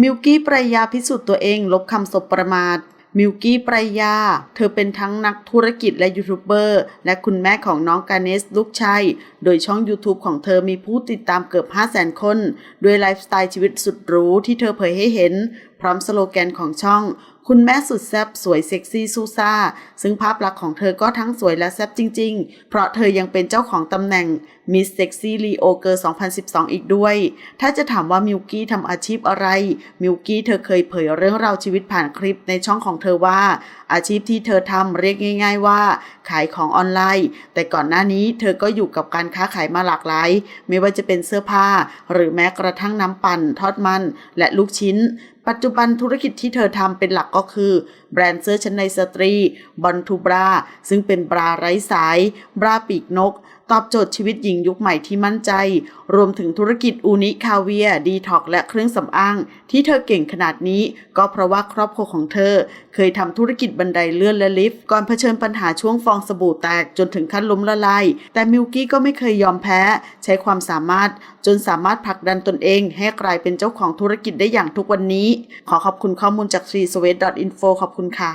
มิวกี้ปรายาพิสูจน์ตัวเองลบคำสบประมาทมิวกี้ปรายา เธอเป็นทั้งนักธุรกิจและยูทูบเบอร์ และคุณแม่ของน้องกาเนสลูกชายโดยช่อง YouTube ของเธอมีผู้ติดตามเกือบ 5 0 0 0 0 0 คน ด้วยไลฟ์สไตล์ชีวิตสุดหรูที่เธอเผยให้เห็น พร้อมสโลแกนของช่องคุณแม่สุดแซ่บสวยเซ็กซี่ซูซ่า ซึ่งภาพลักษณ์ของเธอก็ทั้งสวยและแซ่บจริง ๆ เพราะเธอยังเป็นเจ้าของตำแหน่ง Miss Sexy Leo Girl 2012 อีกด้วย ถ้าจะถามว่ามิวกี้ทำอาชีพอะไร มิวกี้เธอเคยเผยเรื่องราวชีวิตผ่านคลิปในช่องของเธอว่า อาชีพที่เธอทำเรียกง่าย ๆ ว่า ขายของออนไลน์ แต่ก่อนหน้านี้เธอก็อยู่กับการค้าขายมาหลากหลาย ไม่ว่าจะเป็นเสื้อผ้า หรือแม้กระทั่งน้ำปั่นทอดมัน และลูกชิ้น ปัจจุบันธุรกิจที่เธอทำเป็นหลักก็คือแบรนด์เสื้อชั้นในสตรีบอลทูบราซึ่งเป็นบราไร้สาย บราปีกนกตอบโจทย์ชีวิตหญิงยุคใหม่ที่มั่นใจ รวมถึงธุรกิจอูนิคาเวียดีท็อกและเครื่องสำอาง ที่เธอเก่งขนาดนี้ ก็เพราะว่าครอบครัวของเธอ เคยทำธุรกิจบันไดเลื่อนและลิฟต์ก่อนเผชิญปัญหาช่วงฟองสบู่แตกจนถึงขั้นล้มละลายแต่มิวกี้ก็ไม่เคยยอมแพ้ ใช้ความสามารถ จนสามารถผลักดันตนเอง ให้กลายเป็นเจ้าของธุรกิจได้อย่างทุกวันนี้ ขอขอบคุณข้อมูลจาก3 s w e t info ขอบคุณค่ะ